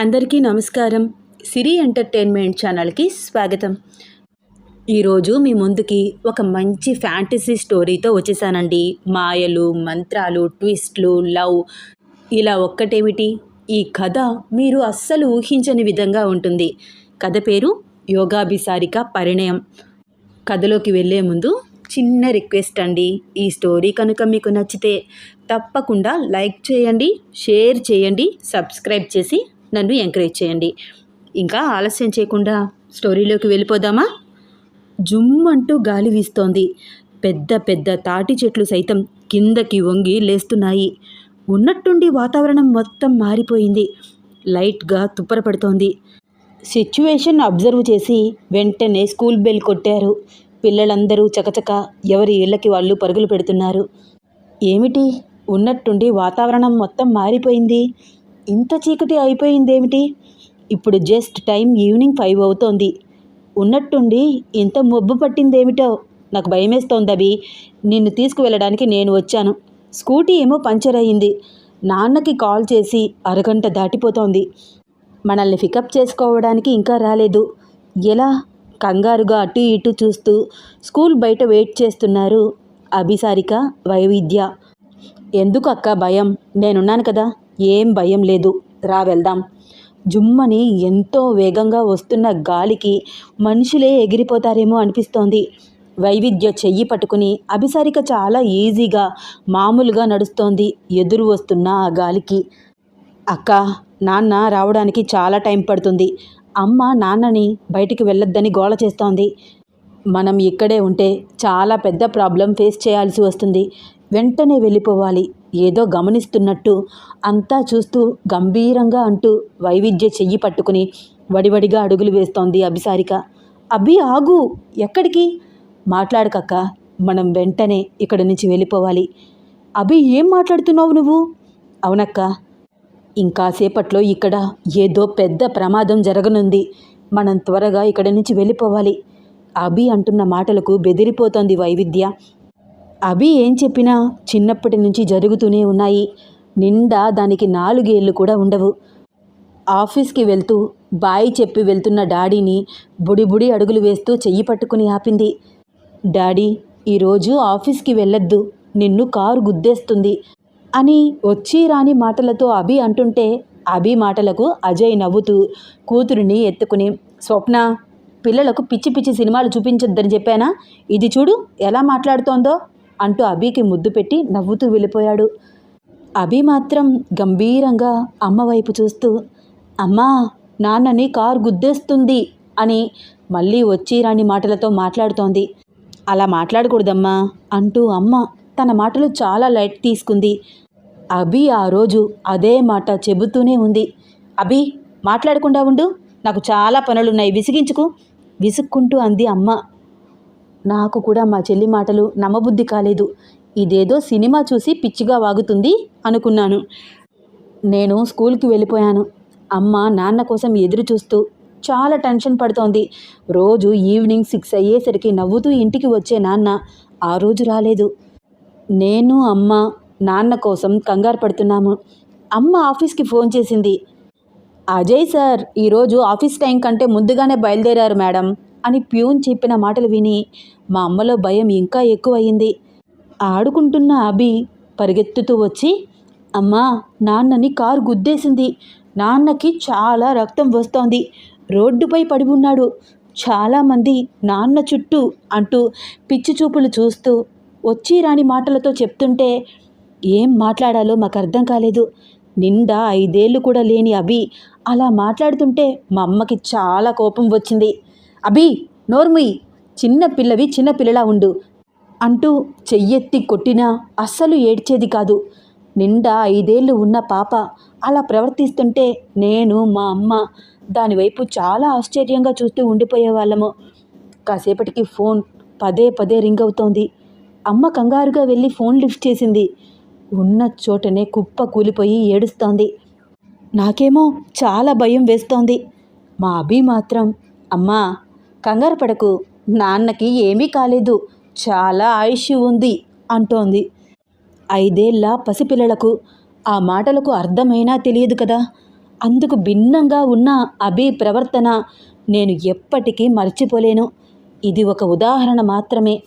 అందరికీ నమస్కారం. సిరి ఎంటర్టైన్మెంట్ ఛానల్కి స్వాగతం. ఈరోజు మీ ముందుకి ఒక మంచి ఫ్యాంటసీ స్టోరీతో వచ్చేసానండి. మాయలు మంత్రాలు ట్విస్ట్లు లవ్. ఇలా ఒక్కటేమిటి? ఈ కథ మీరు అస్సలు ఊహించని విధంగా ఉంటుంది. కథ పేరు యోగాభిసారిక పరిణయం. కథలోకి వెళ్ళే ముందు చిన్న రిక్వెస్ట్ అండి. ఈ స్టోరీ కనుక మీకు నచ్చితే తప్పకుండా లైక్ చేయండి షేర్ చేయండి సబ్స్క్రైబ్ చేసి నన్ను ఎంకరేజ్ చేయండి. ఇంకా ఆలస్యం చేయకుండా స్టోరీలోకి వెళ్ళిపోదామా? జుమ్ అంటూ గాలి వీస్తోంది. పెద్ద పెద్ద తాటి చెట్లు సైతం కిందకి వంగి లేస్తున్నాయి. ఉన్నట్టుండి వాతావరణం మొత్తం మారిపోయింది. లైట్గా తుప్పరపడుతోంది. సిచ్యువేషన్ అబ్జర్వ్ చేసి వెంటనే స్కూల్ బెల్ కొట్టారు. పిల్లలందరూ చకచక ఎవరి ఇళ్ళకి వాళ్ళు పరుగులు పెడుతున్నారు. ఏమిటి? ఉన్నట్టుండి వాతావరణం మొత్తం మారిపోయింది. ఇంత చీకటి అయిపోయిందేమిటి? ఇప్పుడు జస్ట్ టైం ఈవినింగ్ ఫైవ్ అవుతోంది. ఉన్నట్టుండి ఇంత మొబ్బు పట్టిందేమిటో నాకు భయమేస్తోంది అవి నిన్ను తీసుకువెళ్ళడానికి నేను వచ్చాను. స్కూటీ ఏమో పంచర్ అయ్యింది నాన్నకి కాల్ చేసి అరగంట దాటిపోతోంది. మనల్ని పికప్ చేసుకోవడానికి ఇంకా రాలేదు. ఎలా? కంగారుగా అటు ఇటు చూస్తూ స్కూల్ బయట వెయిట్ చేస్తున్నారు అభిసారిక వైవిధ్య. ఎందుకు అక్క భయం? నేనున్నాను కదా. ఏం భయం లేదు. రా వెళ్దాం. జుమ్మని ఎంతో వేగంగా వస్తున్న గాలికి మనుషులే ఎగిరిపోతారేమో అనిపిస్తోంది. వైవిధ్య చెయ్యి పట్టుకుని అభిసారిక చాలా ఈజీగా మామూలుగా నడుస్తోంది ఎదురు వస్తున్న ఆ గాలికి. అక్క నాన్న రావడానికి చాలా టైం పడుతుంది. అమ్మ నాన్నని బయటికి వెళ్ళొద్దని గోల చేస్తోంది. మనం ఇక్కడే ఉంటే చాలా పెద్ద ప్రాబ్లం ఫేస్ చేయాల్సి వస్తుంది. వెంటనే వెళ్ళిపోవాలి. ఏదో గమనిస్తున్నట్టు అంతా చూస్తూ గంభీరంగా అంటూ వైవిధ్య చెయ్యి పట్టుకుని వడివడిగా అడుగులు వేస్తోంది అభిసారిక. అభి ఆగు! ఎక్కడికి? మాట్లాడకక్క మనం వెంటనే ఇక్కడి నుంచి వెళ్ళిపోవాలి. అభి ఏం మాట్లాడుతున్నావు నువ్వు? అవునక్క ఇంకాసేపట్లో ఇక్కడ ఏదో పెద్ద ప్రమాదం జరగనుంది. మనం త్వరగా ఇక్కడి నుంచి వెళ్ళిపోవాలి. అభి అంటున్న మాటలకు బెదిరిపోతోంది వైవిధ్య. అభి ఏం చెప్పినా చిన్నప్పటి నుంచి జరుగుతూనే ఉన్నాయి. నిండా దానికి నాలుగేళ్ళు కూడా ఉండవు. ఆఫీస్కి వెళ్తూ బాయ్ చెప్పి వెళ్తున్న డాడీని బుడి బుడి అడుగులు వేస్తూ చెయ్యి పట్టుకుని ఆపింది. డాడీ ఈరోజు ఆఫీస్కి వెళ్ళొద్దు. నిన్ను కారు గుద్దేస్తుంది అని వచ్చి రాని మాటలతో అభి అంటుంటే అభి మాటలకు అజయ్ నవ్వుతూ కూతురిని ఎత్తుకుని స్వప్న పిల్లలకు పిచ్చి పిచ్చి సినిమాలు చూపించొద్దని చెప్పానా? ఇది చూడు ఎలా మాట్లాడుతోందో. అంటూ అభికి ముద్దు పెట్టి నవ్వుతూ వెళ్ళిపోయాడు. అభి మాత్రం గంభీరంగా అమ్మ వైపు చూస్తూ అమ్మా నాన్నని కారు గుద్దేస్తుంది అని మళ్ళీ వచ్చి రాని మాటలతో మాట్లాడుతోంది. అలా మాట్లాడకూడదమ్మా అంటూ అమ్మ తన మాటలు చాలా లైట్ తీసుకుంది. అభి ఆ రోజు అదే మాట చెబుతూనే ఉంది. అభి మాట్లాడకుండా ఉండు. నాకు చాలా పనులున్నాయి. విసిగించుకు విసుక్కుంటూ అంది అమ్మ. నాకు కూడా మా చెల్లి మాటలు నమ్మబుద్ధి కాలేదు. ఇదేదో సినిమా చూసి పిచ్చిగా వాగుతుంది అనుకున్నాను. నేను స్కూల్కి వెళ్ళిపోయాను. అమ్మ నాన్న కోసం ఎదురు చూస్తూ చాలా టెన్షన్ పడుతోంది. రోజు ఈవినింగ్ సిక్స్ అయ్యేసరికి నవ్వుతూ ఇంటికి వచ్చే నాన్న ఆ రోజు రాలేదు. నేను అమ్మ నాన్న కోసం కంగారు పడుతున్నాము. అమ్మ ఆఫీస్కి ఫోన్ చేసింది. అజయ్ సార్ ఈరోజు ఆఫీస్ టైం కంటే ముందుగానే బయలుదేరారు మేడం. అని ప్యూన్ చెప్పిన మాటలు విని మా అమ్మలో భయం ఇంకా ఎక్కువయింది ఆడుకుంటున్న అభి పరిగెత్తుతూ వచ్చి అమ్మా నాన్నని కారు గుద్దేసింది. నాన్నకి చాలా రక్తం వస్తోంది. రోడ్డుపై పడి ఉన్నాడు. చాలామంది నాన్న చుట్టూ అంటూ పిచ్చి చూపులు చూస్తూ వచ్చి రాని మాటలతో చెప్తుంటే ఏం మాట్లాడాలో మాకు అర్థం కాలేదు. నిండా ఐదేళ్ళు కూడా లేని అభి అలా మాట్లాడుతుంటే మా అమ్మకి చాలా కోపం వచ్చింది. అభి నోర్ముయ్ చిన్న పిల్లవి చిన్న పిల్లలా ఉండు అంటూ చెయ్యెత్తి కొట్టినా అస్సలు ఏడ్చేది కాదు. నిండా ఐదేళ్ళు ఉన్న పాప అలా ప్రవర్తిస్తుంటే నేను మా అమ్మ దానివైపు చాలా ఆశ్చర్యంగా చూస్తూ ఉండిపోయేవాళ్ళము. కాసేపటికి ఫోన్ పదే పదే రింగ్ అవుతోంది. అమ్మ కంగారుగా వెళ్ళి ఫోన్ లిఫ్ట్ చేసింది. ఉన్న చోటనే కుప్ప కూలిపోయి ఏడుస్తోంది. నాకేమో చాలా భయం వేస్తోంది. మా అభి మాత్రం అమ్మా కంగారు పడకు. నాన్నకి ఏమీ కాలేదు. చాలా ఆయుష్ ఉంది అంటోంది. ఐదేళ్ళ పసిపిల్లలకు ఆ మాటలకు అర్థమైనా తెలియదు కదా. అందుకు భిన్నంగా ఉన్న అభి ప్రవర్తన నేను ఎప్పటికీ మర్చిపోలేను. ఇది ఒక ఉదాహరణ మాత్రమే.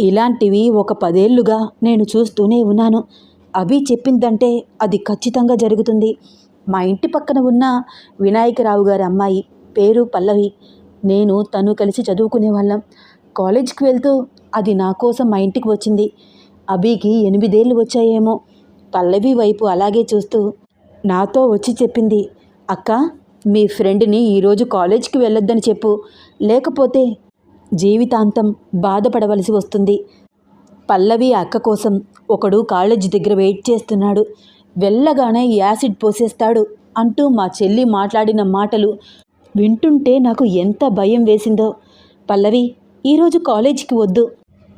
ఇలాంటివి ఒక పదేళ్ళుగా నేను చూస్తూనే ఉన్నాను. అభి చెప్పిందంటే అది ఖచ్చితంగా జరుగుతుంది. మా ఇంటి పక్కన ఉన్న వినాయకరావు గారి అమ్మాయి పేరు పల్లవి. నేను తను కలిసి చదువుకునే వాళ్ళం. కాలేజ్కి వెళ్తూ అది నా కోసం మా ఇంటికి వచ్చింది. అభికి ఎనిమిదేళ్ళు వచ్చాయేమో. పల్లవి వైపు అలాగే చూస్తూ నాతో వచ్చి చెప్పింది అక్క మీ ఫ్రెండ్ని ఈరోజు కాలేజ్కి వెళ్ళొద్దని చెప్పు. లేకపోతే జీవితాంతం బాధపడవలసి వస్తుంది. పల్లవి అక్క కోసం ఒకడు కాలేజ్ దగ్గర వెయిట్ చేస్తున్నాడు. వెళ్ళగానే యాసిడ్ పోసేస్తాడు అంటూ మా చెల్లి మాట్లాడిన మాటలు వింటుంటే నాకు ఎంత భయం వేసిందో. పల్లవి ఈరోజు కాలేజీకి వద్దు.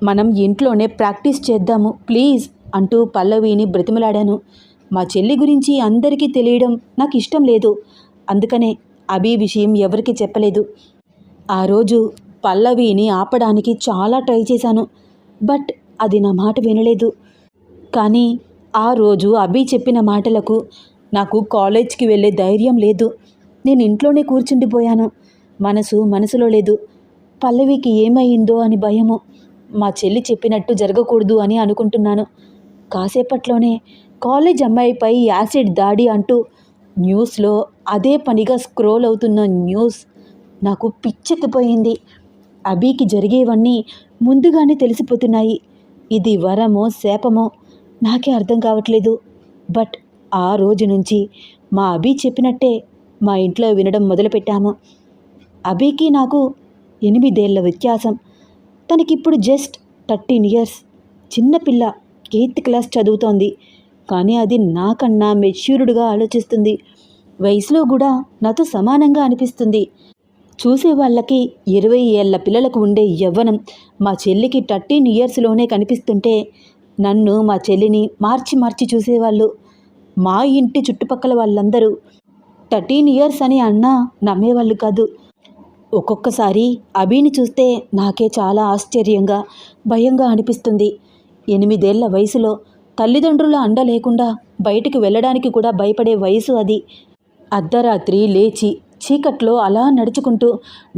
మనం ఇంట్లోనే ప్రాక్టీస్ చేద్దాము ప్లీజ్ అంటూ పల్లవిని బ్రతిమలాడాను. మా చెల్లి గురించి అందరికీ తెలియడం నాకు ఇష్టం లేదు. అందుకనే అభి విషయం ఎవరికీ చెప్పలేదు. ఆ రోజు పల్లవిని ఆపడానికి చాలా ట్రై చేశాను బట్ అది నా మాట వినలేదు. కానీ ఆ రోజు అభి చెప్పిన మాటలకు నాకు కాలేజ్కి వెళ్ళే ధైర్యం లేదు. నేను ఇంట్లోనే కూర్చుండిపోయాను మనసు మనసులో లేదు. పల్లవికి ఏమైందో అని భయము. మా చెల్లి చెప్పినట్టు జరగకూడదు అని అనుకుంటున్నాను. కాసేపట్లోనే కాలేజ్ అమ్మాయిపై యాసిడ్ దాడి అంటూ న్యూస్లో అదే పనిగా స్క్రోల్ అవుతున్న న్యూస్ నాకు పిచ్చెక్కిపోయింది. అభికి జరిగేవన్నీ ముందుగానే తెలిసిపోతున్నాయి. ఇది వరమో శాపమో నాకే అర్థం కావట్లేదు. బట్ ఆ రోజు నుంచి మా అభి చెప్పినట్టే మా ఇంట్లో వినడం మొదలుపెట్టాము. అభికి నాకు ఎనిమిదేళ్ళ వ్యత్యాసం. తనకిప్పుడు జస్ట్ థర్టీన్ ఇయర్స్. చిన్నపిల్ల ఎయిత్ క్లాస్ చదువుతోంది. కానీ అది నాకన్నా మెచ్యూర్డ్గా ఆలోచిస్తుంది. వయసులో కూడా నాతో సమానంగా అనిపిస్తుంది. చూసే వాళ్ళకి ఇరవై ఏళ్ళ పిల్లలకు ఉండే యవ్వనం మా చెల్లికి థర్టీన్ ఇయర్స్లోనే కనిపిస్తుంటే నన్ను మా చెల్లిని మార్చి మార్చి చూసేవాళ్ళు. మా ఇంటి చుట్టుపక్కల వాళ్ళందరూ థర్టీన్ ఇయర్స్ అని అన్నా నమ్మేవాళ్ళు కాదు. ఒక్కొక్కసారి అభిని చూస్తే నాకే చాలా ఆశ్చర్యంగా భయంగా అనిపిస్తుంది. ఎనిమిదేళ్ళ వయసులో తల్లిదండ్రుల అండ లేకుండా బయటికి వెళ్ళడానికి కూడా భయపడే వయసు అది. అర్ధరాత్రి లేచి చీకట్లో అలా నడుచుకుంటూ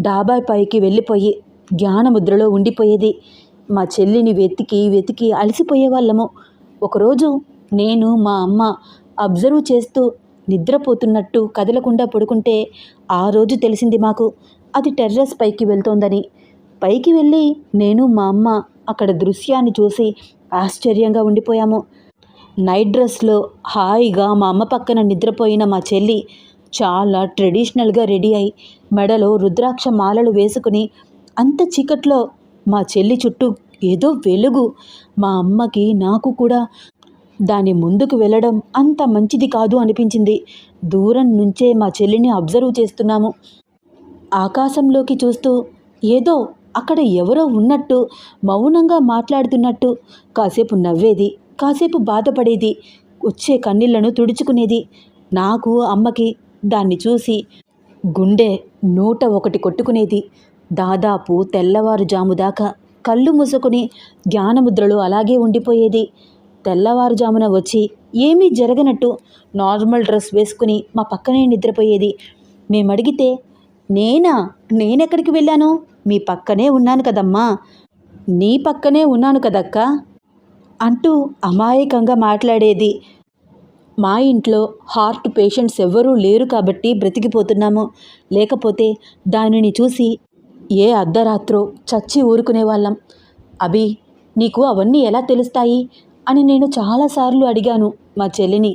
డాబా పైకి వెళ్ళిపోయి జ్ఞానముద్రలో ఉండిపోయేది. మా చెల్లిని వెతికి వెతికి అలసిపోయేవాళ్ళము. ఒకరోజు నేను మా అమ్మ అబ్జర్వ్ చేస్తూ నిద్రపోతున్నట్టు కదలకుండా పడుకుంటే ఆ రోజు తెలిసింది మాకు. అది టెర్రస్ పైకి వెళ్తోందని. పైకి వెళ్ళి నేను మా అమ్మ అక్కడ దృశ్యాన్ని చూసి ఆశ్చర్యంగా ఉండిపోయాము. నైట్ డ్రెస్లో హాయిగా మా అమ్మ పక్కన నిద్రపోయిన మా చెల్లి చాలా ట్రెడిషనల్గా రెడీ అయి మెడలో రుద్రాక్ష మాలలు వేసుకుని అంత చీకట్లో మా చెల్లి చుట్టూ ఏదో వెలుగు. మా అమ్మకి నాకు కూడా దాని ముందుకు వెళ్ళడం అంత మంచిది కాదు అనిపించింది. దూరం నుంచే మా చెల్లిని అబ్జర్వ్ చేస్తున్నాము. ఆకాశంలోకి చూస్తూ ఏదో అక్కడ ఎవరో ఉన్నట్టు మౌనంగా మాట్లాడుతున్నట్టు కాసేపు నవ్వేది కాసేపు బాధపడేది వచ్చే కన్నీళ్ళను తుడుచుకునేది. నాకు అమ్మకి దాన్ని చూసి గుండె నూట ఒకటి కొట్టుకునేది. దాదాపు తెల్లవారుజాము దాకా కళ్ళు మూసుకుని జ్ఞానముద్రలు అలాగే ఉండిపోయేది. తెల్లవారుజామున వచ్చి ఏమీ జరగనట్టు. నార్మల్ డ్రెస్ వేసుకుని మా పక్కనే నిద్రపోయేది. మేము అడిగితే నేనా? నేనెక్కడికి వెళ్ళాను? మీ పక్కనే ఉన్నాను కదమ్మా. నీ పక్కనే ఉన్నాను కదక్క. అంటూ అమాయకంగా మాట్లాడేది. మా ఇంట్లో హార్ట్ పేషెంట్స్ ఎవ్వరూ లేరు కాబట్టి బ్రతికిపోతున్నాము. లేకపోతే దానిని చూసి ఏ అర్ధరాత్రో చచ్చి ఊరుకునేవాళ్ళం. అభి నీకు అవన్నీ ఎలా తెలుస్తాయి? అని నేను చాలాసార్లు అడిగాను మా చెల్లిని.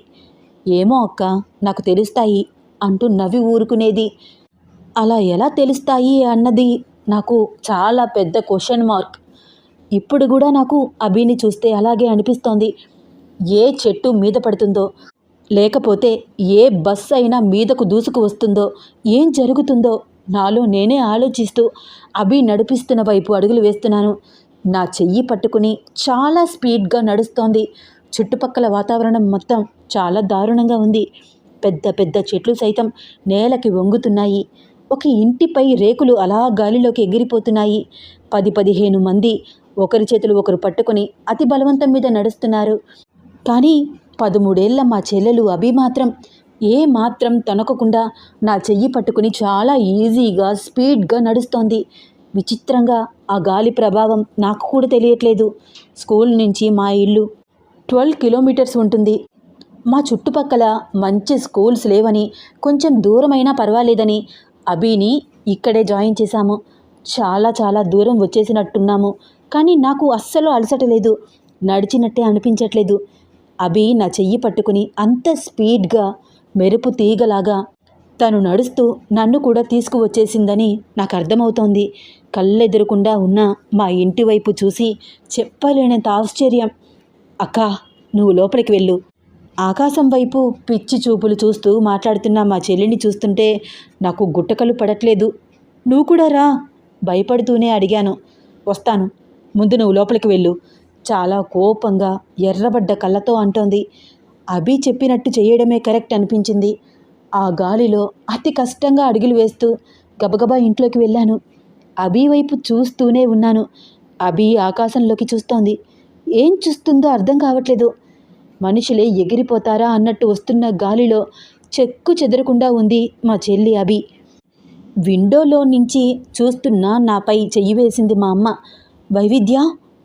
ఏమో అక్క నాకు తెలుస్తాయి అంటూ నవ్వి ఊరుకునేది. అలా ఎలా తెలుస్తాయి? అన్నది నాకు చాలా పెద్ద క్వశ్చన్ మార్క్. ఇప్పుడు కూడా నాకు అభిని చూస్తే అలాగే అనిపిస్తోంది. ఏ చెట్టు మీద పడుతుందో లేకపోతే ఏ బస్ అయినా మీదకు దూసుకు వస్తుందో ఏం జరుగుతుందో నాలో నేనే ఆలోచిస్తూ అభి నడిపిస్తున్న వైపు అడుగులు వేస్తున్నాను. నా చెయ్యి పట్టుకుని చాలా స్పీడ్గా నడుస్తోంది. చుట్టుపక్కల వాతావరణం మొత్తం చాలా దారుణంగా ఉంది. పెద్ద పెద్ద చెట్లు సైతం నేలకి వంగుతున్నాయి. ఒక ఇంటిపై రేకులు అలా గాలిలోకి ఎగిరిపోతున్నాయి. పది పదిహేను మంది ఒకరి చేతులు ఒకరు పట్టుకొని అతి బలవంతం మీద నడుస్తున్నారు. కానీ పదమూడేళ్ళ మా చెల్లెలు అభి మాత్రం ఏ మాత్రం తనకకుండా నా చెయ్యి పట్టుకుని చాలా ఈజీగా స్పీడ్గా నడుస్తోంది. విచిత్రంగా ఆ గాలి ప్రభావం నాకు కూడా తెలియట్లేదు. స్కూల్ నుంచి మా ఇల్లు ట్వెల్వ్ కిలోమీటర్స్ ఉంటుంది. మా చుట్టుపక్కల మంచి స్కూల్స్ లేవని కొంచెం దూరమైనా పర్వాలేదని అభిని ఇక్కడే జాయిన్ చేశాము. చాలా చాలా దూరం వచ్చేసినట్టున్నాము. కానీ నాకు అస్సలు అలసట లేదు. నడిచినట్టే అనిపించట్లేదు. అభి నా చెయ్యి పట్టుకుని అంత స్పీడ్గా మెరుపు తీగలాగా తను నడుస్తూ నన్ను కూడా తీసుకువచ్చేసిందని నాకు అర్థమవుతోంది. కళ్ళెదురకుండా ఉన్న మా ఇంటి వైపు చూసి చెప్పలేనంత ఆశ్చర్యం. అక్క నువ్వు లోపలికి వెళ్ళు. ఆకాశం వైపు పిచ్చి చూపులు చూస్తూ మాట్లాడుతున్న మా చెల్లిని చూస్తుంటే నాకు గుట్టకలు పడట్లేదు. నువ్వు కూడా రా భయపడుతూనే అడిగాను. వస్తాను ముందు నువ్వు లోపలికి వెళ్ళు. చాలా కోపంగా ఎర్రబడ్డ కళ్ళతో అంటోంది. అభి చెప్పినట్టు చేయడమే కరెక్ట్ అనిపించింది. ఆ గాలిలో అతి కష్టంగా అడుగులు వేస్తూ గబగబా ఇంట్లోకి వెళ్ళాను. అభి వైపు చూస్తూనే ఉన్నాను. అభి ఆకాశంలోకి చూస్తోంది. ఏం చూస్తుందో అర్థం కావట్లేదు. మనుషులే ఎగిరిపోతారా అన్నట్టు వస్తున్న గాలిలో చెక్కు చెదరకుండా ఉంది మా చెల్లి అభి. విండోలో నుంచి చూస్తున్న నాపై చెయ్యి వేసింది మా అమ్మ. వైవిధ్య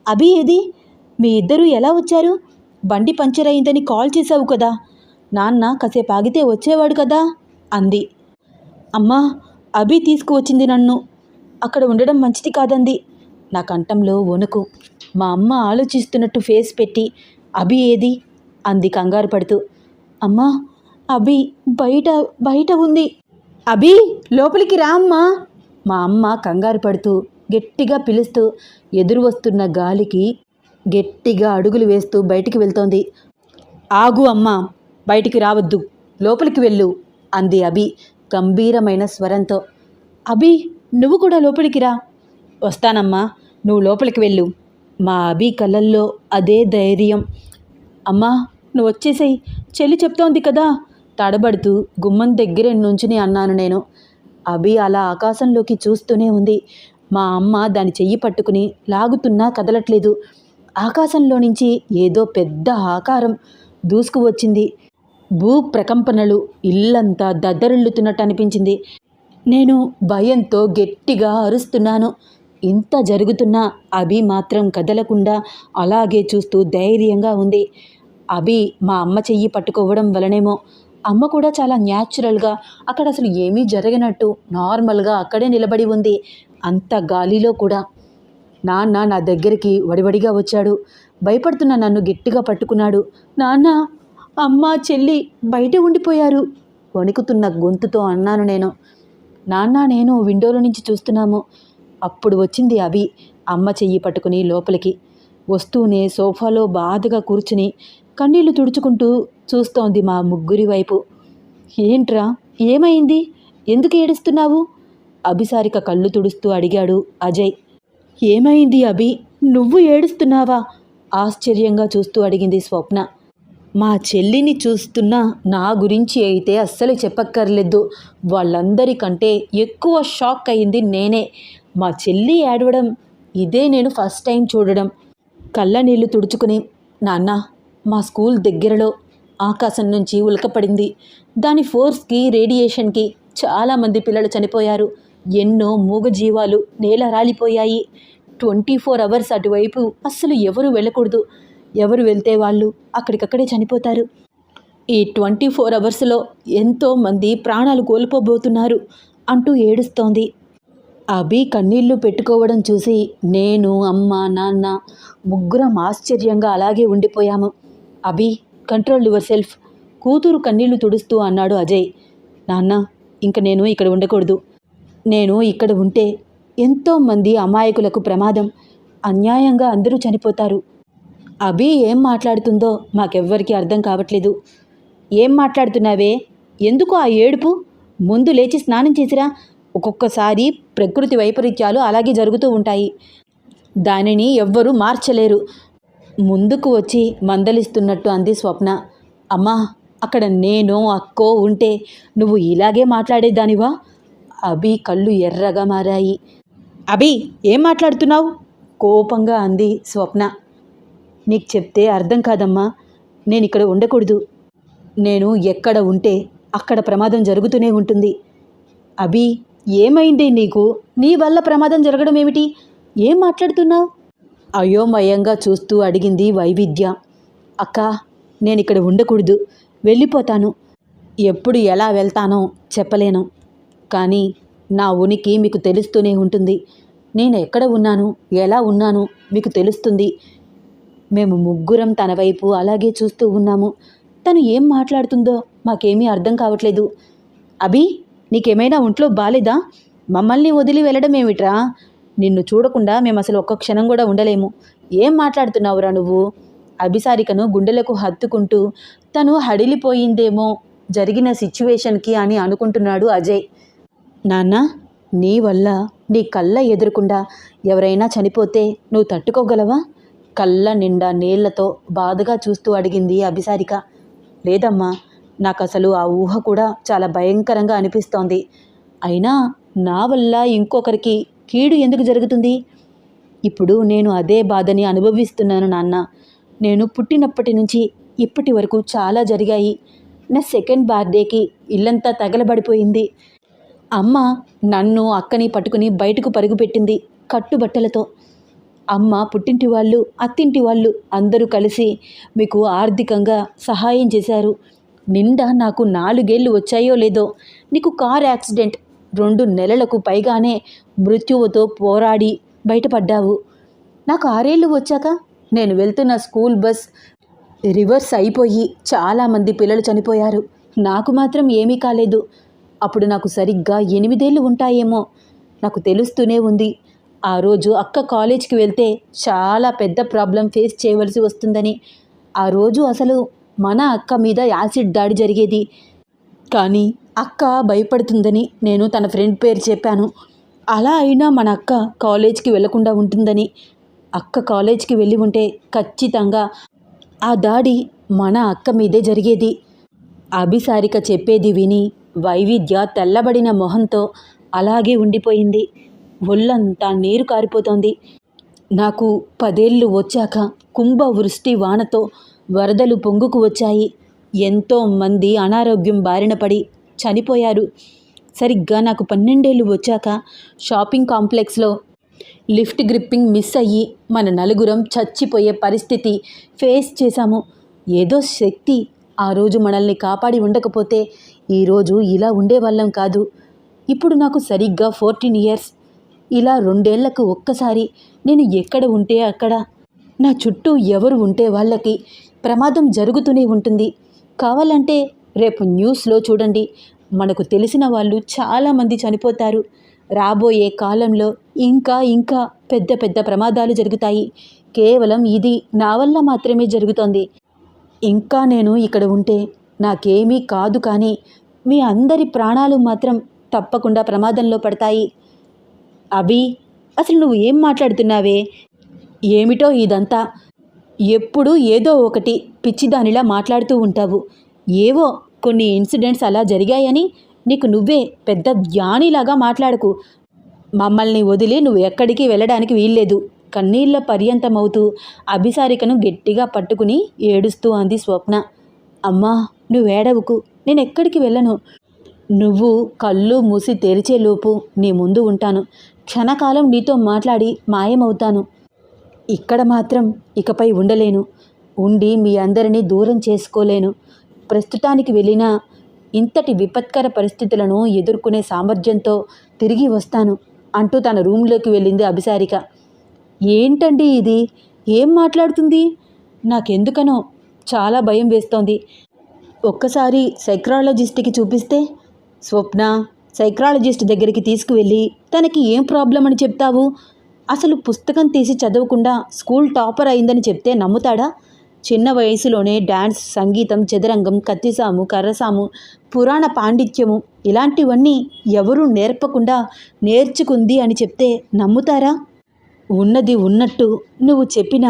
అభి ఏది? మీ ఇద్దరూ ఎలా వచ్చారు? బండి పంచర్ అయిందని కాల్ చేశావు కదా. నాన్న కాసేపు ఆగితే వచ్చేవాడు కదా? అంది. అమ్మా అభి తీసుకువచ్చింది నన్ను. అక్కడ ఉండడం మంచిది కాదంది. నా కంఠంలో వణుకు. మా అమ్మ ఆలోచిస్తున్నట్టు ఫేస్ పెట్టి అభి ఏది? అంది కంగారు పడుతూ. అమ్మా అభి బయట బయట ఉంది. అభి లోపలికి రా అమ్మా. మా అమ్మ కంగారు పడుతూ గట్టిగా పిలుస్తూ ఎదురు వస్తున్న గాలికి గట్టిగా అడుగులు వేస్తూ బయటికి వెళ్తోంది. ఆగు అమ్మా బయటికి రావద్దు లోపలికి వెళ్ళు అంది అభి గంభీరమైన స్వరంతో. అభి నువ్వు కూడా లోపలికి రా. వస్తానమ్మా నువ్వు లోపలికి వెళ్ళు. మా అభి కళ్ళల్లో అదే ధైర్యం. అమ్మా నువ్వు వచ్చేసేయి. చెల్లి చెప్తోంది కదా. తడబడుతూ గుమ్మం దగ్గరే నుంచుని అన్నాను నేను. అభి అలా ఆకాశంలోకి చూస్తూనే ఉంది. మా అమ్మ దాని చెయ్యి పట్టుకుని లాగుతున్నా కదలట్లేదు. ఆకాశంలో నుంచి ఏదో పెద్ద ఆకారం దూసుకు వచ్చింది భూ ప్రకంపనలు ఇల్లంతా దద్దరిల్లుతున్నట్టు అనిపించింది నేను భయంతో గట్టిగా అరుస్తున్నాను. ఇంత జరుగుతున్నా అభి మాత్రం కదలకుండా అలాగే చూస్తూ ధైర్యంగా ఉంది. అభి మా అమ్మ చెయ్యి పట్టుకోవడం వలనేమో అమ్మ కూడా చాలా న్యాచురల్గా అక్కడ అసలు ఏమీ జరిగినట్టు నార్మల్గా అక్కడే నిలబడి ఉంది. అంత గాలిలో కూడా. నాన్న నా దగ్గరికి వడివడిగా వచ్చాడు. భయపడుతున్న నన్ను గట్టిగా పట్టుకున్నాడు. నాన్న అమ్మ చెల్లి బయట ఉండిపోయారు. వణుకుతున్న గొంతుతో అన్నాను నేను. నాన్న నేను విండోలో నుంచి చూస్తున్నాము. అప్పుడు వచ్చింది అభి. అమ్మ చెయ్యి పట్టుకుని లోపలికి. వస్తూనే సోఫాలో బాధగా కూర్చుని కన్నీళ్ళు తుడుచుకుంటూ చూస్తోంది మా ముగ్గురి వైపు. ఏంట్రా? ఏమైంది? ఎందుకు ఏడుస్తున్నావు? అభిసారిక కళ్ళు తుడుస్తూ అడిగాడు అజయ్. ఏమైంది అభి? నువ్వు ఏడుస్తున్నావా? ఆశ్చర్యంగా చూస్తూ అడిగింది స్వప్న. మా చెల్లిని చూస్తున్న నా గురించి అయితే అస్సలు చెప్పక్కర్లేదు. వాళ్ళందరికంటే ఎక్కువ షాక్ అయింది నేనే. మా చెల్లి ఏడవడం ఇదే నేను ఫస్ట్ టైం చూడడం. కళ్ళ నీళ్ళు తుడుచుకుని నాన్న మా స్కూల్ దగ్గరలో ఆకాశం నుంచి ఉల్కపడింది దాని ఫోర్స్కి రేడియేషన్కి చాలామంది పిల్లలు చనిపోయారు. ఎన్నో మూగజీవాలు నేల రాలిపోయాయి. ట్వంటీ ఫోర్ అవర్స్ అటువైపు అస్సలు ఎవరు వెళ్ళకూడదు. ఎవరు వెళ్తే వాళ్ళు అక్కడికక్కడే చనిపోతారు. ఈ ట్వంటీ ఫోర్ అవర్స్లో ఎంతోమంది ప్రాణాలు కోల్పోబోతున్నారు అంటూ ఏడుస్తోంది. అభి కన్నీళ్ళు పెట్టుకోవడం చూసి నేను అమ్మ నాన్న ముగ్గురం ఆశ్చర్యంగా అలాగే ఉండిపోయాము. అభి కంట్రోల్ యువర్ సెల్ఫ్ కూతురు కన్నీళ్ళు తుడుస్తూ అన్నాడు అజయ్. నాన్న ఇంక నేను ఇక్కడ ఉండకూడదు. నేను ఇక్కడ ఉంటే ఎంతోమంది అమాయకులకు ప్రమాదం. అన్యాయంగా అందరూ చనిపోతారు. అభి ఏం మాట్లాడుతుందో మాకెవ్వరికీ అర్థం కావట్లేదు. ఏం మాట్లాడుతున్నావే? ఎందుకు ఆ ఏడుపు? ముందు లేచి స్నానం చేసిరా. ఒక్కొక్కసారి ప్రకృతి వైపరీత్యాలు అలాగే జరుగుతూ ఉంటాయి. దానిని ఎవ్వరూ మార్చలేరు. ముందుకు వచ్చి మందలిస్తున్నట్టు అంది స్వప్న. అమ్మా అక్కడ నేను అక్కో ఉంటే నువ్వు ఇలాగే మాట్లాడేదానివా? అభి కళ్ళు ఎర్రగా మారాయి. అభి ఏం మాట్లాడుతున్నావు? కోపంగా అంది స్వప్న. నీకు చెప్తే అర్థం కాదమ్మా. నేను ఇక్కడ ఉండకూడదు. నేను ఎక్కడ ఉంటే అక్కడ ప్రమాదం జరుగుతూనే ఉంటుంది. అభి ఏమైంది నీకు? నీ వల్ల ప్రమాదం జరగడం ఏమిటి? ఏం మాట్లాడుతున్నావు? అయోమయంగా చూస్తూ అడిగింది వైవిధ్య. అక్క నేను ఇక్కడ ఉండకూడదు. వెళ్ళిపోతాను. ఎప్పుడు ఎలా వెళ్తానో చెప్పలేను. కానీ నా ఉనికి మీకు తెలుస్తూనే ఉంటుంది. నేను ఎక్కడ ఉన్నాను? ఎలా ఉన్నాను? మీకు తెలుస్తుంది. మేము ముగ్గురం తన వైపు అలాగే చూస్తూ ఉన్నాము. తను ఏం మాట్లాడుతుందో మాకేమీ అర్థం కావట్లేదు. అభి నీకేమైనా ఒంట్లో బాలేదా? మమ్మల్ని వదిలి వెళ్ళడం ఏమిట్రా నిన్ను చూడకుండా మేము అసలు ఒక్క క్షణం కూడా ఉండలేము. ఏం మాట్లాడుతున్నావురా నువ్వు? అభిసారికను గుండెలకు హత్తుకుంటూ తను హడిలిపోయిందేమో జరిగిన సిచ్యువేషన్కి అని అనుకుంటున్నాడు అజయ్. నాన్న నీ వల్ల నీ కళ్ళ ఎదురకుండా ఎవరైనా చనిపోతే నువ్వు తట్టుకోగలవా? కళ్ళ నిండా నీళ్ళతో బాధగా చూస్తూ అడిగింది అభిసారిక. లేదమ్మా నాకు అసలు ఆ ఊహ కూడా చాలా భయంకరంగా అనిపిస్తోంది. అయినా నా వల్ల ఇంకొకరికి కీడు ఎందుకు జరుగుతుంది? ఇప్పుడు నేను అదే బాధని అనుభవిస్తున్నాను నాన్న. నేను పుట్టినప్పటి నుంచి ఇప్పటి వరకు చాలా జరిగాయి. నా సెకండ్ బర్త్డేకి ఇల్లంతా తగలబడిపోయింది. అమ్మ నన్ను అక్కని పట్టుకుని బయటకు పరుగుపెట్టింది కట్టుబట్టలతో. అమ్మ పుట్టింటి వాళ్ళు అత్తింటి వాళ్ళు అందరూ కలిసి మీకు ఆర్థికంగా సహాయం చేశారు. నిండా నాకు నాలుగేళ్ళు వచ్చాయో లేదో నీకు కార్ యాక్సిడెంట్ రెండు నెలలకు పైగానే మృత్యువుతో పోరాడి బయటపడ్డావు. నాకు ఆరేళ్ళు వచ్చాక నేను వెళ్తున్న స్కూల్ బస్ రివర్స్ అయిపోయి చాలామంది పిల్లలు చనిపోయారు. నాకు మాత్రం ఏమీ కాలేదు. అప్పుడు నాకు సరిగ్గా ఎనిమిదేళ్ళు ఉంటాయేమో నాకు తెలుస్తూనే ఉంది. ఆ రోజు అక్క కాలేజ్కి వెళ్తే చాలా పెద్ద ప్రాబ్లం ఫేస్ చేయవలసి వస్తుందని. ఆ రోజు అసలు మన అక్క మీద యాసిడ్ దాడి జరిగేది. కానీ అక్క భయపడుతుందని నేను తన ఫ్రెండ్ పేరు చెప్పాను. అలా అయినా మన అక్క కాలేజ్కి వెళ్ళకుండా ఉంటుందని. అక్క కాలేజ్కి వెళ్ళి ఉంటే ఖచ్చితంగా ఆ దాడి మన అక్క మీదే జరిగేది. అభిసారిక చెప్పేది విని వైవిధ్య తెల్లబడిన మొహంతో అలాగే ఉండిపోయింది. ఒళ్ళంతా నీరు కారిపోతోంది. నాకు పదేళ్ళు వచ్చాక కుంభ వృష్టి వానతో వరదలు పొంగుకు వచ్చాయి. ఎంతో మంది అనారోగ్యం బారిన పడి చనిపోయారు. సరిగ్గా నాకు పన్నెండేళ్ళు వచ్చాక షాపింగ్ కాంప్లెక్స్లో లిఫ్ట్ గ్రిప్పింగ్ మిస్ అయ్యి మన నలుగురం చచ్చిపోయే పరిస్థితి ఫేస్ చేశాము. ఏదో శక్తి ఆ రోజు మనల్ని కాపాడి ఉండకపోతే ఈరోజు ఇలా ఉండేవాళ్ళం కాదు. ఇప్పుడు నాకు సరిగ్గా ఫోర్టీన్ ఇయర్స్. ఇలా రెండేళ్ళకు ఒక్కసారి నేను ఎక్కడ ఉంటే అక్కడ? నా చుట్టూ ఎవరు ఉంటే వాళ్ళకి ప్రమాదం జరుగుతూనే ఉంటుంది. కావాలంటే రేపు న్యూస్లో చూడండి. మనకు తెలిసిన వాళ్ళు చాలామంది చనిపోతారు. రాబోయే కాలంలో ఇంకా ఇంకా పెద్ద పెద్ద ప్రమాదాలు జరుగుతాయి. కేవలం ఇది నా వల్ల మాత్రమే జరుగుతోంది. ఇంకా నేను ఇక్కడ ఉంటే నాకేమీ కాదు కానీ మీ అందరి ప్రాణాలు మాత్రం తప్పకుండా ప్రమాదంలో పడతాయి. అభి అసలు నువ్వు ఏం మాట్లాడుతున్నావే? ఏమిటో ఇదంతా? ఎప్పుడు ఏదో ఒకటి పిచ్చిదానిలా మాట్లాడుతూ ఉంటావు. ఏవో కొన్ని ఇన్సిడెంట్స్ అలా జరిగాయని నీకు నువ్వే పెద్ద జ్ఞానిలాగా మాట్లాడకు. మమ్మల్ని వదిలి నువ్వు ఎక్కడికి వెళ్ళడానికి వీల్లేదు. కన్నీళ్ళ పర్యంతమవుతూ అభిసారికను గట్టిగా పట్టుకుని ఏడుస్తూ అంది స్వప్న. అమ్మా నువ్వేడవుకు నేను ఎక్కడికి వెళ్ళను. నువ్వు కళ్ళు మూసి తెరిచేలోపు నీ ముందు ఉంటాను. క్షణకాలం నీతో మాట్లాడి మాయమవుతాను. ఇక్కడ మాత్రం ఇకపై ఉండలేను. ఉండి మీ అందరినీ దూరం చేసుకోలేను. ప్రస్తుతానికి వెళ్ళినా ఇంతటి విపత్కర పరిస్థితులను ఎదుర్కొనే సామర్థ్యంతో తిరిగి వస్తాను అంటూ తన రూమ్లోకి వెళ్ళింది అభిసారిక. ఏంటండి ఇది? ఏం మాట్లాడుతుంది? నాకెందుకనో చాలా భయం వేస్తోంది. ఒక్కసారి సైక్రాలజిస్ట్కి చూపిస్తే? స్వప్న? సైక్రాలజిస్ట్ దగ్గరికి తీసుకువెళ్ళి తనకి ఏం ప్రాబ్లం అని చెప్తావు? అసలు పుస్తకం తీసి చదవకుండా స్కూల్ టాపర్ అయిందని చెప్తే నమ్ముతాడా? చిన్న వయసులోనే డ్యాన్స్ సంగీతం చదరంగం కత్తిసాము కర్రసాము పురాణ పాండిత్యము ఇలాంటివన్నీ ఎవరూ నేర్పకుండా నేర్చుకుంది అని చెప్తే నమ్ముతారా? ఉన్నది ఉన్నట్టు నువ్వు చెప్పిన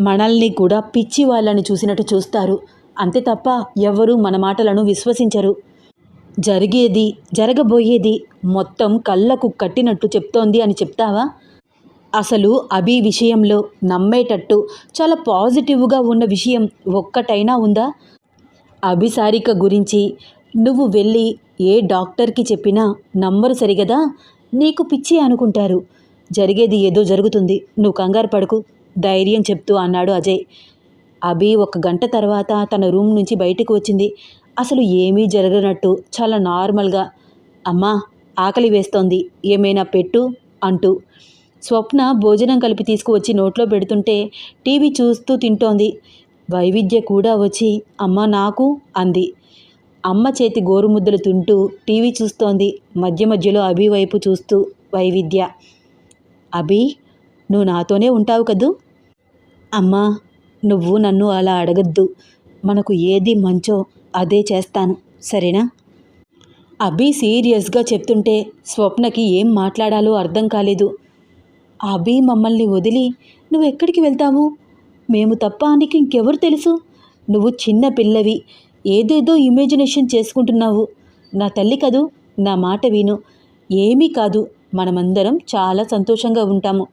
మనల్ని కూడా పిచ్చి వాళ్ళని చూసినట్టు చూస్తారు. అంతే తప్ప ఎవరూ మన మాటలను విశ్వసించరు. జరిగేది జరగబోయేది మొత్తం కళ్ళకు కట్టినట్టు చెప్తోంది అని చెప్తావా? అసలు అభి విషయంలో నమ్మేటట్టు చాలా పాజిటివ్గా ఉన్న విషయం ఒక్కటైనా ఉందా? అభిసారిక గురించి నువ్వు వెళ్ళి ఏ డాక్టర్కి చెప్పినా నమ్మరు సరిగదా? నీకు పిచ్చి అనుకుంటారు. జరిగేది ఏదో జరుగుతుంది. నువ్వు కంగారు పడకు. ధైర్యం చెప్తూ అన్నాడు అజయ్. అభి ఒక గంట తర్వాత తన రూమ్ నుంచి బయటకు వచ్చింది. అసలు ఏమీ జరగనట్టు చాలా నార్మల్గా అమ్మా ఆకలి వేస్తోంది ఏమైనా పెట్టు అంటూ. స్వప్న భోజనం కలిపి తీసుకువచ్చి నోట్లో పెడుతుంటే టీవీ చూస్తూ తింటోంది. వైవిధ్య కూడా వచ్చి అమ్మ నాకు అంది. అమ్మ చేతి గోరుముద్దలు తింటూ టీవీ చూస్తోంది. మధ్య మధ్యలో అభి వైపు చూస్తూ వైవిధ్య అభి నువ్వు నాతోనే ఉంటావు కదూ? అమ్మా నువ్వు నన్ను అలా అడగద్దు. మనకు ఏది మంచో అదే చేస్తాను సరేనా? అభి సీరియస్గా చెప్తుంటే స్వప్నకి ఏం మాట్లాడాలో అర్థం కాలేదు. అభి మమ్మల్ని వదిలి నువ్వు ఎక్కడికి వెళ్తావు? మేము తప్ప నీకు ఇంకెవరు తెలుసు? నువ్వు చిన్న పిల్లవి ఏదేదో ఇమేజినేషన్ చేసుకుంటున్నావు. నా తల్లి కదూ నా మాట విను. ఏమీ కాదు మనమందరం చాలా సంతోషంగా ఉంటాము.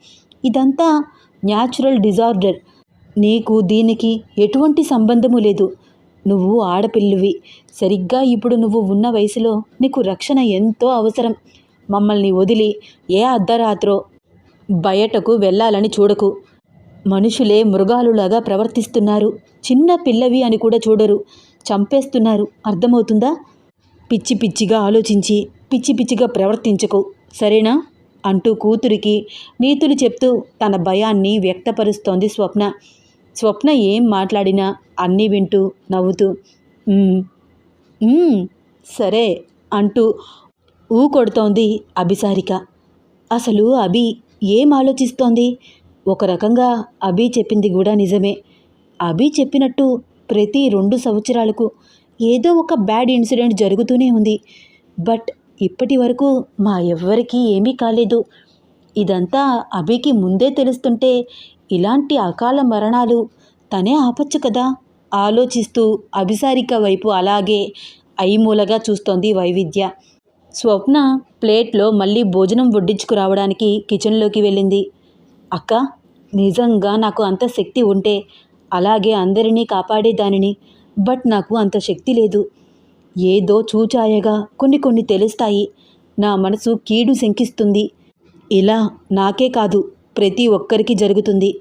ఇదంతా న్యాచురల్ డిజార్డర్. నీకు దీనికి ఎటువంటి సంబంధము లేదు. నువ్వు ఆడపిల్లవి. సరిగ్గా ఇప్పుడు నువ్వు ఉన్న వయసులో నీకు రక్షణ ఎంతో అవసరం. మమ్మల్ని వదిలి ఏ అర్ధరాత్రో బయటకు వెళ్ళాలని చూడకు. మనుషులే మృగాలులాగా ప్రవర్తిస్తున్నారు. చిన్న పిల్లవి అని కూడా చూడరు. చంపేస్తున్నారు. అర్థమవుతుందా? పిచ్చి పిచ్చిగా ఆలోచించి పిచ్చి పిచ్చిగా ప్రవర్తించకు. సరేనా? అంటూ కూతురికి నీతులు చెప్తూ తన భయాన్ని వ్యక్తపరుస్తోంది స్వప్న. స్వప్న ఏం మాట్లాడినా అన్నీ వింటూ నవ్వుతూ సరే అంటూ ఊ కొడుతోంది అభిసారిక. అసలు అభి ఏం ఆలోచిస్తోంది? ఒక రకంగా అభి చెప్పింది కూడా నిజమే. అభి చెప్పినట్టు ప్రతి రెండు సంవత్సరాలకు ఏదో ఒక బ్యాడ్ ఇన్సిడెంట్ జరుగుతూనే ఉంది. బట్ ఇప్పటి వరకు మా ఎవ్వరికీ ఏమీ కాలేదు. ఇదంతా అభికి ముందే తెలుస్తుంటే ఇలాంటి అకాల మరణాలు తనే ఆపచ్చు కదా? ఆలోచిస్తూ అభిసారిక వైపు అలాగే ఐమూలగా చూస్తోంది వైవిధ్య. స్వప్న ప్లేట్లో మళ్ళీ భోజనం వడ్డించుకురావడానికి కిచెన్లోకి వెళ్ళింది. అక్క నిజంగా నాకు అంత శక్తి ఉంటే అలాగే అందరినీ కాపాడేదానిని బట్ నాకు అంత శక్తి లేదు. ఏదో చూచాయగా కొన్ని కొన్ని తెలుస్తాయి. నా మనసు కీడు శంకిస్తుంది. ఇలా నాకే కాదు. ప్రతి ఒక్కరికి జరుగుతుంది.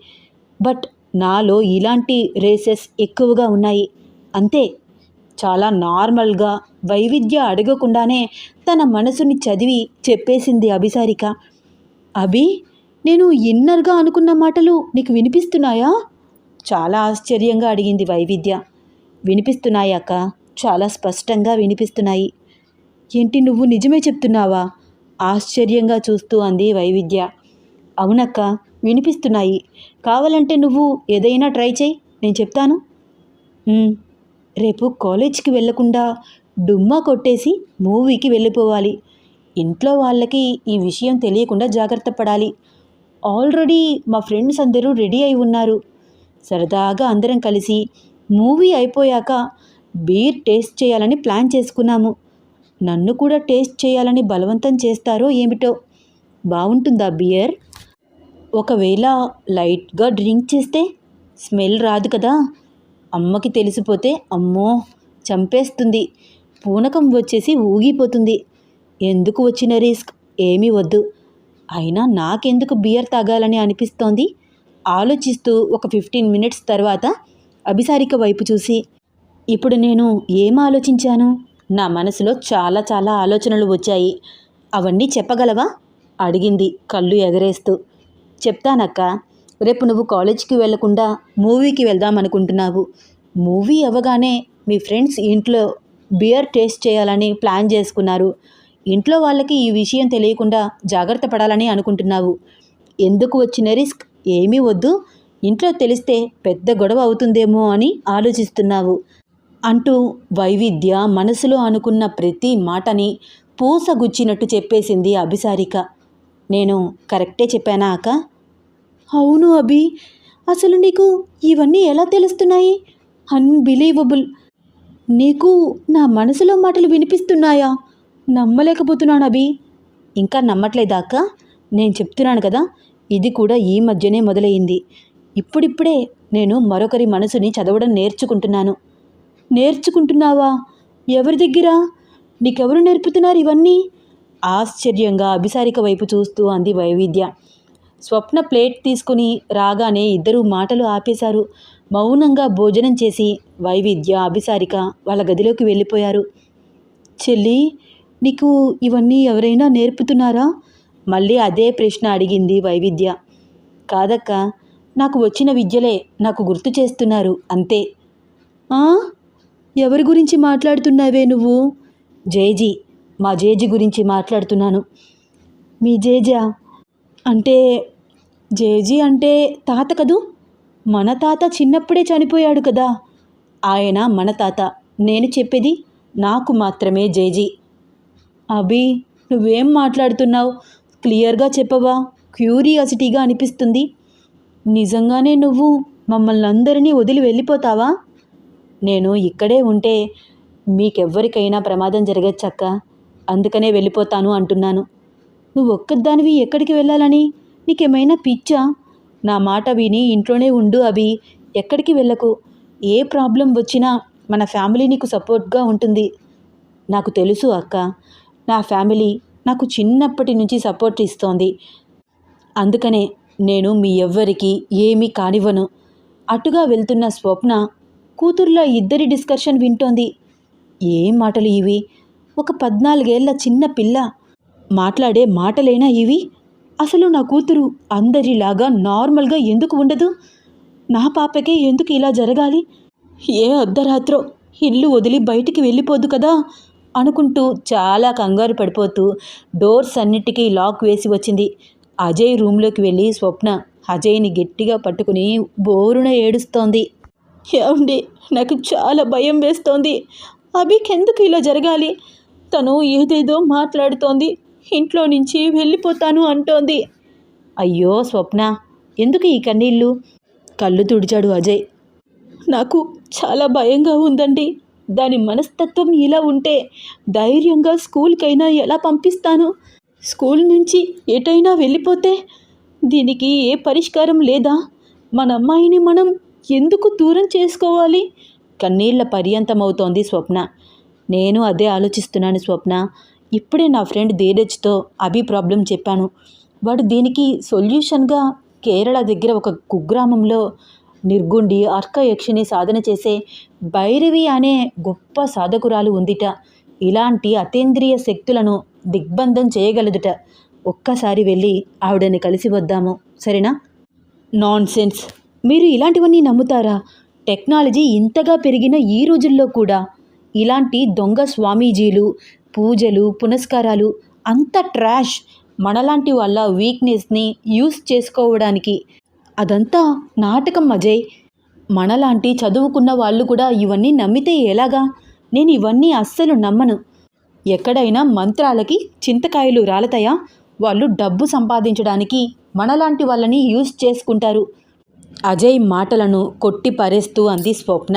బట్ నాలో ఇలాంటి రేసెస్ ఎక్కువగా ఉన్నాయి. అంతే. చాలా నార్మల్గా వైవిధ్య అడగకుండానే తన మనసుని చదివి చెప్పేసింది అభిసారిక. అభి నేను ఇన్నర్గా అనుకున్న మాటలు నీకు వినిపిస్తున్నాయా? చాలా ఆశ్చర్యంగా అడిగింది వైవిధ్య. వినిపిస్తున్నాయి అక్క. చాలా స్పష్టంగా వినిపిస్తున్నాయి. ఏంటి నువ్వు నిజమే చెప్తున్నావా? ఆశ్చర్యంగా చూస్తూ అంది వైవిధ్య. అవునక్క వినిపిస్తున్నాయి. కావాలంటే నువ్వు ఏదైనా ట్రై చేయి నేను చెప్తాను. రేపు కాలేజ్కి వెళ్ళకుండా డుమ్మా కొట్టేసి మూవీకి వెళ్ళిపోవాలి. ఇంట్లో వాళ్ళకి ఈ విషయం తెలియకుండా జాగ్రత్త పడాలి. ఆల్రెడీ మా ఫ్రెండ్స్ అందరూ రెడీ అయి ఉన్నారు. సరదాగా అందరం కలిసి మూవీ అయిపోయాక బీర్ టేస్ట్ చేయాలని ప్లాన్ చేసుకున్నాము. నన్ను కూడా టేస్ట్ చేయాలని బలవంతం చేస్తారో ఏమిటో. బాగుంటుందా బియర్ ఒకవేళ లైట్గా డ్రింక్ చేస్తే స్మెల్ రాదు కదా. అమ్మకి తెలిసిపోతే అమ్మో చంపేస్తుంది. పూనకం వచ్చేసి ఊగిపోతుంది. ఎందుకు వచ్చిన రిస్క్? ఏమీ వద్దు. అయినా నాకెందుకు బియర్ తాగాలని అనిపిస్తోంది? ఆలోచిస్తూ ఒక ఫిఫ్టీన్ మినిట్స్ తర్వాత అభిసారిక వైపు చూసి ఇప్పుడు నేను ఏం ఆలోచించాను? నా మనసులో చాలా చాలా ఆలోచనలు వచ్చాయి. అవన్నీ చెప్పగలవా? అడిగింది కళ్ళు ఎగరేస్తూ. చెప్తానక్క. రేపు నువ్వు కాలేజ్కి వెళ్ళకుండా మూవీకి వెళ్దాం అనుకుంటున్నావు మూవీ అవ్వగానే మీ ఫ్రెండ్స్ ఇంట్లో బియర్ టేస్ట్ చేయాలని ప్లాన్ చేసుకున్నారు. ఇంట్లో వాళ్ళకి ఈ విషయం తెలియకుండా జాగ్రత్త పడాలని అనుకుంటున్నావు. ఎందుకు వచ్చిన రిస్క్? ఏమీ వద్దు. ఇంట్లో తెలిస్తే పెద్ద గొడవ అవుతుందేమో అని ఆలోచిస్తున్నావు. అంటూ వైవిధ్య మనసులో అనుకున్న ప్రతి మాటని పూసగుచ్చినట్టు చెప్పేసింది అభిసారిక. నేను కరెక్టే చెప్పానా అక్క? అవును అభి. అసలు నీకు ఇవన్నీ ఎలా తెలుస్తున్నాయి? అన్బిలీవబుల్. నీకు నా మనసులో మాటలు వినిపిస్తున్నాయా? నమ్మలేకపోతున్నాను అభి. ఇంకా నమ్మట్లేదా అక్క? నేను చెప్తున్నాను కదా ఇది కూడా ఈ మధ్యనే మొదలైంది ఇప్పుడిప్పుడే నేను మరొకరి మనసుని చదవడం నేర్చుకుంటున్నాను. నేర్చుకుంటున్నావా? ఎవరి దగ్గర? నీకెవరు నేర్పుతున్నారు ఇవన్నీ? ఆశ్చర్యంగా అభిసారిక వైపు చూస్తూ అంది వైవిధ్య. స్వప్న ప్లేట్ తీసుకుని రాగానే ఇద్దరు మాటలు ఆపేశారు. మౌనంగా భోజనం చేసి వైవిధ్య అభిసారిక వాళ్ళ గదిలోకి వెళ్ళిపోయారు. చెల్లి నీకు ఇవన్నీ ఎవరైనా నేర్పుతున్నారా? మళ్ళీ అదే ప్రశ్న అడిగింది వైవిధ్య. కాదక్క నాకు వచ్చిన విద్యలే నాకు గుర్తు చేస్తున్నారు అంతే. ఎవరి గురించి మాట్లాడుతున్నావే నువ్వు? జేజీ మా జేజీ గురించి మాట్లాడుతున్నాను. మీ జేజా? అంటే జేజీ అంటే తాత కదూ? మన తాత చిన్నప్పుడే చనిపోయాడు కదా. ఆయన మన తాత. నేను చెప్పేది నాకు మాత్రమే జేజీ. అభి నువ్వేం మాట్లాడుతున్నావు? క్లియర్గా చెప్పవా? క్యూరియాసిటీగా అనిపిస్తుంది. నిజంగానే నువ్వు మమ్మల్ని అందరినీ వదిలి వెళ్ళిపోతావా? నేను ఇక్కడే ఉంటే మీకెవ్వరికైనా ప్రమాదం జరగచ్చక్క? అందుకనే వెళ్ళిపోతాను అంటున్నాను. నువ్వు ఒక్కదానివి ఎక్కడికి వెళ్ళాలని? నీకేమైనా పిచ్చా? నా మాట విని ఇంట్లోనే ఉండు అభి. ఎక్కడికి వెళ్ళకు? ఏ ప్రాబ్లం వచ్చినా మన ఫ్యామిలీ నీకు సపోర్ట్గా ఉంటుంది. నాకు తెలుసు అక్క. నా ఫ్యామిలీ నాకు చిన్నప్పటి నుంచి సపోర్ట్ ఇస్తోంది. అందుకనే నేను మీ ఎవ్వరికి ఏమీ కానివ్వను. అటుగా వెళ్తున్న స్వప్న కూతుర్ల ఇద్దరి డిస్కషన్ వింటోంది. ఏం మాటలు ఇవి? ఒక పద్నాలుగేళ్ళ చిన్న పిల్ల మాట్లాడే మాటలైనా ఇవి? అసలు నా కూతురు అందరిలాగా నార్మల్గా ఎందుకు ఉండదు? నా పాపకే ఎందుకు ఇలా జరగాలి? ఏ అర్ధరాత్రో ఇల్లు వదిలి బయటికి వెళ్ళిపోదు కదా? అనుకుంటూ చాలా కంగారు పడిపోతూ డోర్స్ అన్నిటికీ లాక్ వేసి వచ్చింది. అజయ్ రూమ్లోకి వెళ్ళి స్వప్న అజయ్ని గట్టిగా పట్టుకుని బోరున ఏడుస్తోంది. ఏమండి నాకు చాలా భయం వేస్తోంది. అభికెందుకు ఇలా జరగాలి? తను ఏదేదో మాట్లాడుతోంది. ఇంట్లో నుంచి వెళ్ళిపోతాను అంటోంది. అయ్యో స్వప్న ఎందుకు ఈ కన్నీళ్ళు? కళ్ళు తుడిచాడు అజయ్. నాకు చాలా భయంగా ఉందండి. దాని మనస్తత్వం ఇలా ఉంటే ధైర్యంగా స్కూల్కైనా ఎలా పంపిస్తాను? స్కూల్ నుంచి ఎటైనా వెళ్ళిపోతే దీనికి ఏ పరిష్కారం లేదా? మన అమ్మాయిని మనం ఎందుకు దూరం చేసుకోవాలి? కన్నీళ్ళ పర్యంతమవుతోంది స్వప్న. నేను అదే ఆలోచిస్తున్నాను స్వప్న. ఇప్పుడే నా ఫ్రెండ్ ధీరజ్తో అభి ప్రాబ్లం చెప్పాను. వాడు దీనికి సొల్యూషన్గా కేరళ దగ్గర ఒక కుగ్రామంలో నిర్గుండి అర్కయక్షిని సాధన చేసే భైరవి అనే గొప్ప సాధకురాలు ఉందిట. ఇలాంటి అతీంద్రియ శక్తులను దిగ్బంధం చేయగలదుట. ఒక్కసారి వెళ్ళి ఆవిడని కలిసి వద్దాము. సరేనా? నాన్ సెన్స్ మీరు ఇలాంటివన్నీ నమ్ముతారా? టెక్నాలజీ ఇంతగా పెరిగిన ఈ రోజుల్లో కూడా ఇలాంటి దొంగ స్వామీజీలు పూజలు పునస్కారాలు అంత ట్రాష్ మనలాంటి వాళ్ళ వీక్నెస్ని యూస్ చేసుకోవడానికి. అదంతా నాటకం అజయ్. మనలాంటి చదువుకున్న వాళ్ళు కూడా ఇవన్నీ నమ్మితే ఎలాగా? నేను ఇవన్నీ అస్సలు నమ్మను. ఎక్కడైనా మంత్రాలకి చింతకాయలు రాలతాయా? వాళ్ళు డబ్బు సంపాదించడానికి మనలాంటి వాళ్ళని యూజ్ చేసుకుంటారు. అజయ్ మాటలను కొట్టి పరేస్తూ అంది స్వప్న.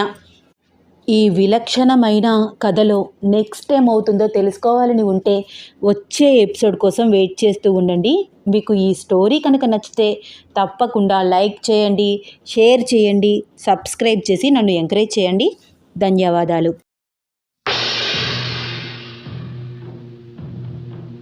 ఈ విలక్షణమైన కథలో నెక్స్ట్ టైం అవుతుందో తెలుసుకోవాలని ఉంటే వచ్చే ఎపిసోడ్ కోసం వెయిట్ చేస్తూ ఉండండి. మీకు ఈ స్టోరీ కనుక నచ్చితే తప్పకుండా లైక్ చేయండి షేర్ చేయండి సబ్స్క్రైబ్ చేసి నన్ను ఎంకరేజ్ చేయండి. ధన్యవాదాలు.